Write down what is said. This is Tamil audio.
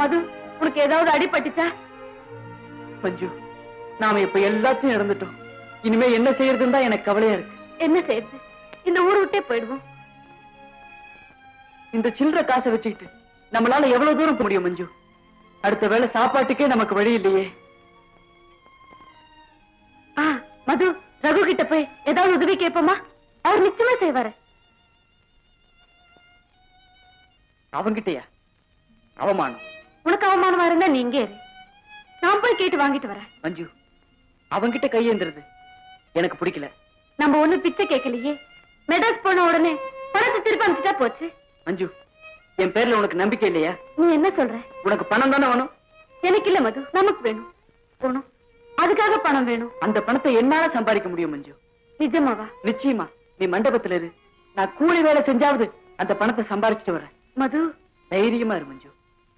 மது உனக்கு ஏதாவது அடிபட்டுச்சா? மஞ்சு நாம இப்ப எல்லாத்தையும் இழந்துட்டோம் இனிமே என்ன செய்யறதுன்னு தான் எனக்கு கவலையா இருக்கு. என்ன செய்யறது? இந்த ஊரை விட்டே போயிடுவோம். இந்த சில்லற காசை வச்சுக்கிட்டு நம்மளால எவ்வளவு தூரம் போக முடியும் மஞ்சு? அடுத்த வேளை சாப்பாட்டுக்கே நமக்கு வழி இல்லையே. ஆ மது ரகு கிட்ட போய் ஏதாவது உதவி கேட்போமா? அவர் நிச்சயமா செய்வாரு. அவங்கிட்டயா அவமானம். உனக்கு அவமானமா இருந்தா நீ இங்கே இரு. நான் போய் கேட்டு வாங்கிட்டு வரேன். மஞ்சு அவங்கிட்ட கையேந்துறது எனக்கு பிடிக்கல. நம்ம ஒண்ணு பிச்சை கேட்கலையே. மெட்ராஸ் போன உடனே பணத்தை திருப்பி அனுப்பிச்சுட்டா போச்சு. மஞ்சு என் பேர்ல உனக்கு நம்பிக்கை இல்லையா? நீ என்ன சொல்ற? உனக்கு பணம் தானே வேணும்? எனக்கு இல்ல மது நமக்கு வேணும். போணும். அதுக்காக பணம் வேணும். அந்த பணத்தை என்னால சம்பாதிக்க முடியும் மஞ்சு? நிஜமாவா? நிச்சயமா. நீ மண்டபத்துல இரு. நான் கூலி வேலை செஞ்சாவது அந்த பணத்தை சம்பாரிச்சிட்டு வரேன். மது. தைரியமா இரு மஞ்சு.